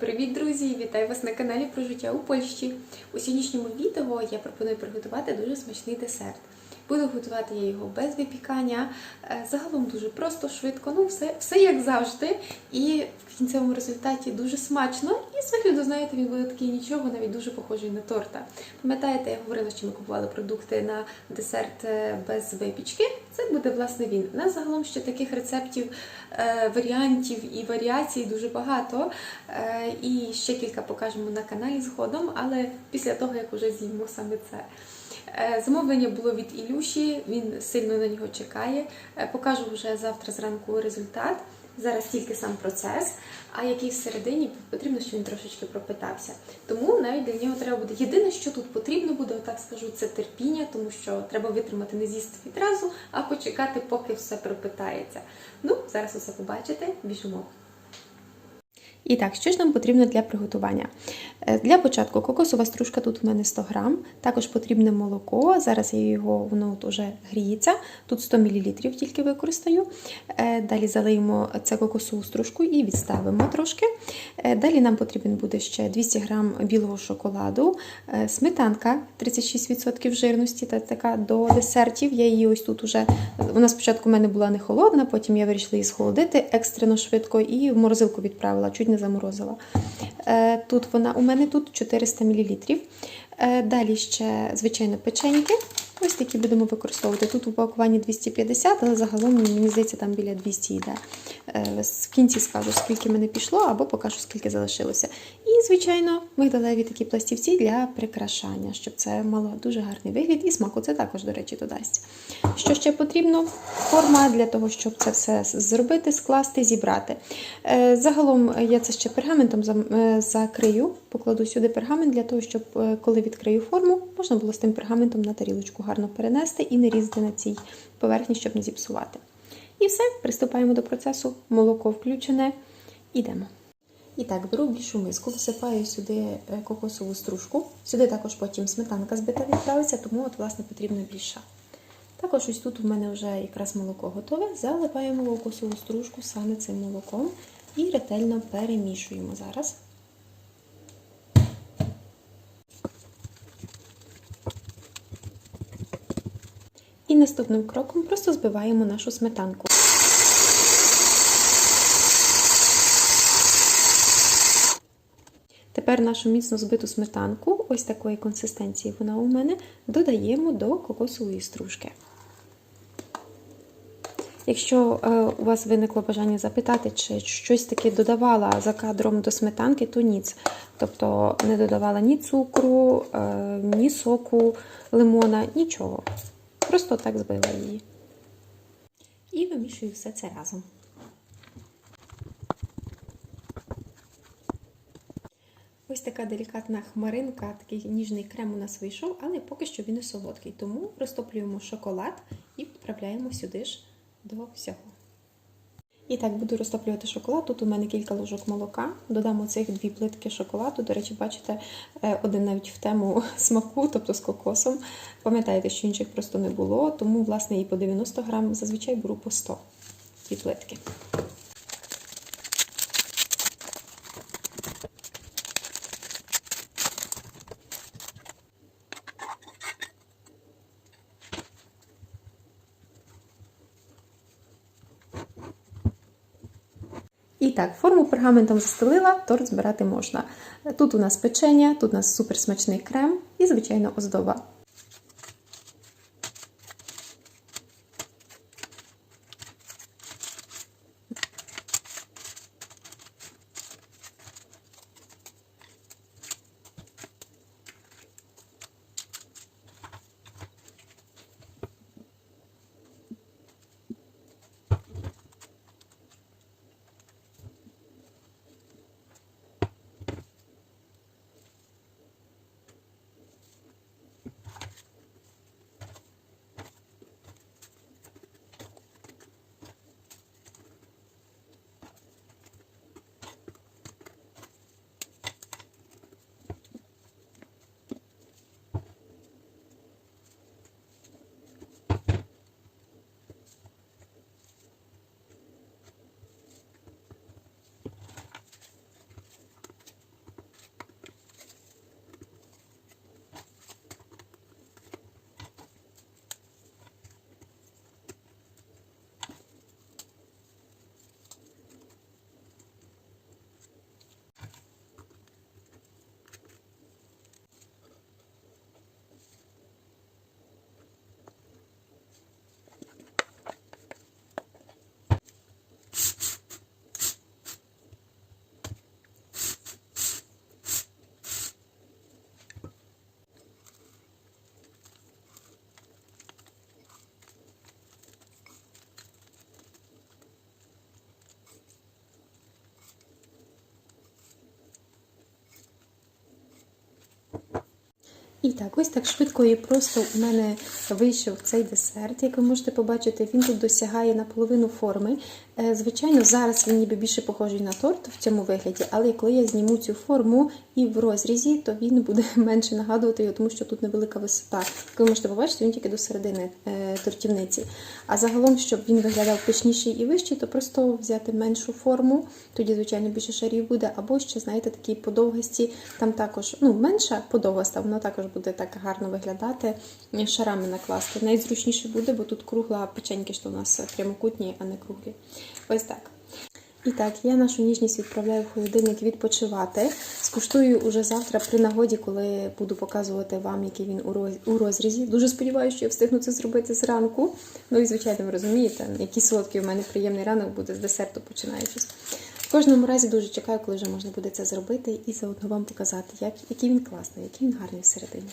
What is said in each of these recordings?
Привіт, друзі! Вітаю вас на каналі про життя у Польщі. У сьогоднішньому відео я пропоную приготувати дуже смачний десерт. Буду готувати я його без випікання. Е, Загалом дуже просто, швидко, ну все, все як завжди. І в кінцевому результаті дуже смачно. І з вигляду, знаєте, він буде такий нічого, навіть дуже похожий на торта. Пам'ятаєте, я говорила, що ми купували продукти на десерт е, без випічки. Це буде власне він. У нас загалом ще таких рецептів, е, варіантів і варіацій дуже багато. І ще кілька покажемо на каналі згодом, але після того, як вже з'їмо саме це. Е, Замовлення було від Ілюші, він сильно на нього чекає. Е, Покажу вже завтра зранку результат. Зараз тільки сам процес, а який всередині потрібно, щоб він трошечки пропитався. Тому навіть для нього треба буде. Єдине, що тут потрібно буде, отак скажу, це терпіння, тому що треба витримати не з'їсти відразу, а почекати, поки все пропитається. Ну, зараз усе побачите, біжимо. І так, що ж нам потрібно для приготування? Е, Для початку кокосова стружка тут у мене 100 грам, також потрібне молоко. Зараз я його воно от уже гріється. Тут 100 мл тільки використаю. Е, Далі залиємо це кокосову стружку і відставимо трошки. Е, Далі нам потрібен буде ще 200 грам білого шоколаду, сметанка 36% жирності, та така до десертів. Я її ось тут уже. Вона спочатку в мене була не холодна, потім я вирішила її схолодити екстрено швидко і в морозилку відправила, чуть не заморозила. Е, Тут вона у мене тут 400 мл. Е, Далі ще, звичайно, печеньки. Ось такі будемо використовувати. Тут у упакуванні 250, але загалом, мені здається, там біля 200 йде. Е, В кінці скажу, скільки мене пішло, або покажу, скільки залишилося. І, звичайно, мигдалеві такі пластівці для прикрашання, щоб це мало дуже гарний вигляд і смаку це також, до речі, додасть. Що ще потрібно? Форма для того, щоб це все зробити, скласти, зібрати. Е, Загалом я це ще пергаментом е, закрию, покладу сюди пергамент для того, щоб е, коли відкрию форму, можна було з тим пергаментом на тарілочку гарно перенести і не різати на цій поверхні, щоб не зіпсувати. І все, приступаємо до процесу. Молоко включене. Ідемо. І так, беру більшу миску, висипаю сюди кокосову стружку. Сюди також потім сметанка збита відправиться, тому от, власне, потрібно більша. Також ось тут у мене вже якраз молоко готове. Заливаємо кокосову стружку саме цим молоком і ретельно перемішуємо зараз. І наступним кроком просто збиваємо нашу сметанку. Тепер нашу міцно збиту сметанку, ось такої консистенції вона у мене, додаємо до кокосової стружки. Якщо е, у вас виникло бажання запитати, чи щось таке додавала за кадром до сметанки, то ніц. Тобто не додавала ні цукру, е, ні соку лимона, нічого. Просто так збила її. І вимішую все це разом. Ось така делікатна хмаринка, такий ніжний крем у нас вийшов, але поки що він не солодкий. Тому розтоплюємо шоколад і відправляємо сюди ж до всього. І так, буду розтоплювати шоколад. Тут у мене кілька ложок молока. Додамо цих дві плитки шоколаду. До речі, бачите, е, один навіть в тему смаку, тобто з кокосом. Пам'ятаєте, що інших просто не було, тому, власне, і по 90 грам зазвичай беру по 100 дві плитки. І так, форму пергаментом застелила, торт збирати можна. Тут у нас печення, тут у нас суперсмачний крем і, звичайно, оздоба. І так, ось так швидко і просто у мене вийшов цей десерт. Як ви можете побачити, він тут досягає наполовину форми. Е, Звичайно, зараз він ніби більше похожий на торт в цьому вигляді, але коли я зніму цю форму і в розрізі, то він буде менше нагадувати його, тому що тут невелика висота. Як ви можете побачити, він тільки до середини е, тортівниці. А загалом, щоб він виглядав пишніший і вищий, то просто взяти меншу форму, тоді, звичайно, більше шарів буде, або ще, знаєте, такі подовгості, там також ну, менша подовгаста, воно також буде так гарно виглядати, шарами накласти. Найзручніше буде, бо тут кругла печеньки, що у нас прямокутні, а не круглі. Ось так. І так, я нашу ніжність відправляю в холодильник відпочивати. Скуштую уже завтра при нагоді, коли буду показувати вам, який він у розрізі. Дуже сподіваюся, що я встигну це зробити зранку. Ну і звичайно, ви розумієте, який солодкий у мене приємний ранок буде з десерту починаючись. Кожному разі дуже чекаю, коли вже можна буде це зробити і заодно вам показати, як, який він класний, який він гарний всередині.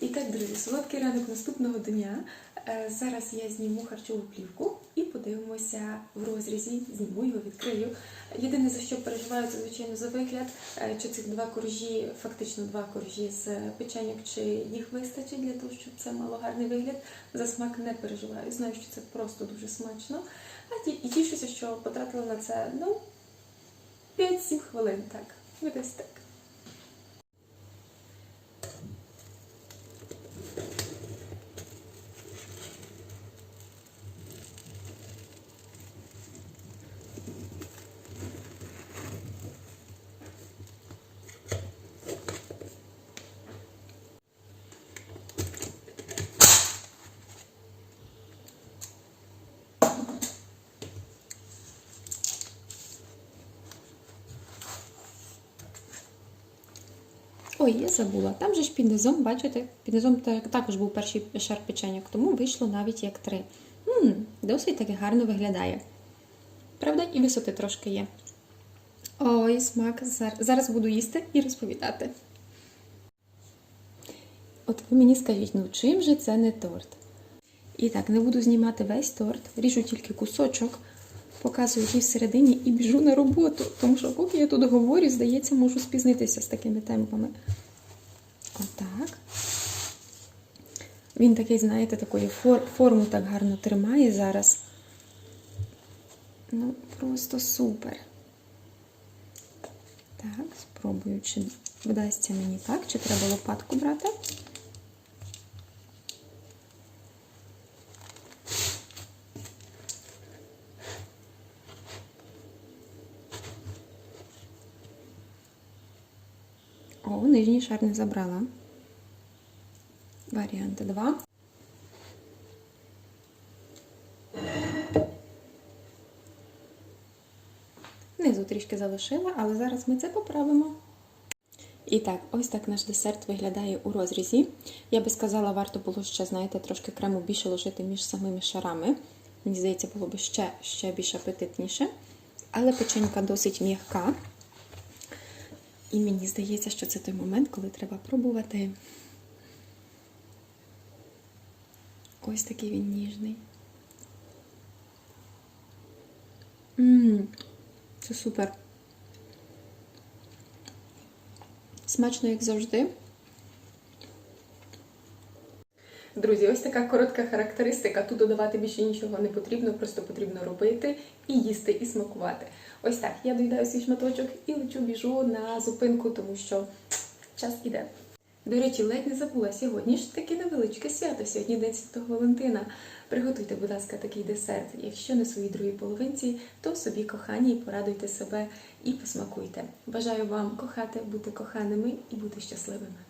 І так, друзі, солодкий ранок наступного дня. Е, Зараз я зніму харчову плівку і подивимося в розрізі, зніму його, відкрию. Єдине, за що переживаю, це, звичайно, за вигляд, е, чи цих два коржі, фактично два коржі з печеньок, чи їх вистачить для того, щоб це мало гарний вигляд. За смак не переживаю. Знаю, що це просто дуже смачно. А і тішуся, що потратила на це ну, 5-7 хвилин. Так, ну десь так. Ой, я забула. Там же ж під низом, бачите, під низом також був перший шар печеньок, тому вийшло навіть як три. м досить таки гарно виглядає. Правда, і висоти трошки є. Ой, смак. Зараз буду їсти і розповідати. От ви мені скажіть, ну чим же це не торт? І так, не буду знімати весь торт, ріжу тільки кусочок, показую який всередині і біжу на роботу. Тому що, поки я тут говорю, здається, можу спізнитися з такими темпами. Отак. Він такий, знаєте, такої фор- форму так гарно тримає зараз. Ну, просто супер. Так, спробую, чи вдасться мені так, чи треба лопатку брати. Нижній шар не забрала. Варіант 2. Низу трішки залишила, але зараз ми це поправимо. І так, ось так наш десерт виглядає у розрізі. Я би сказала, варто було ще, знаєте, трошки крему більше ложити між самими шарами. Мені здається, було б ще, ще більш апетитніше. Але печенька досить м'яка. І мені здається, що це той момент, коли треба пробувати. Ось такий він ніжний. Ммм, це супер. Смачно, як завжди. Друзі, ось така коротка характеристика. Тут додавати більше нічого не потрібно, просто потрібно робити і їсти, і смакувати. Ось так. Я доїдаю свій шматочок і лечу біжу на зупинку, тому що час іде. До речі, ледь не забула, сьогодні ж таке невеличке свято, сьогодні День Святого Валентина. Приготуйте, будь ласка, такий десерт. Якщо не своїй другій половинці, то собі кохані, порадуйте себе і посмакуйте. Бажаю вам кохати, бути коханими і бути щасливими.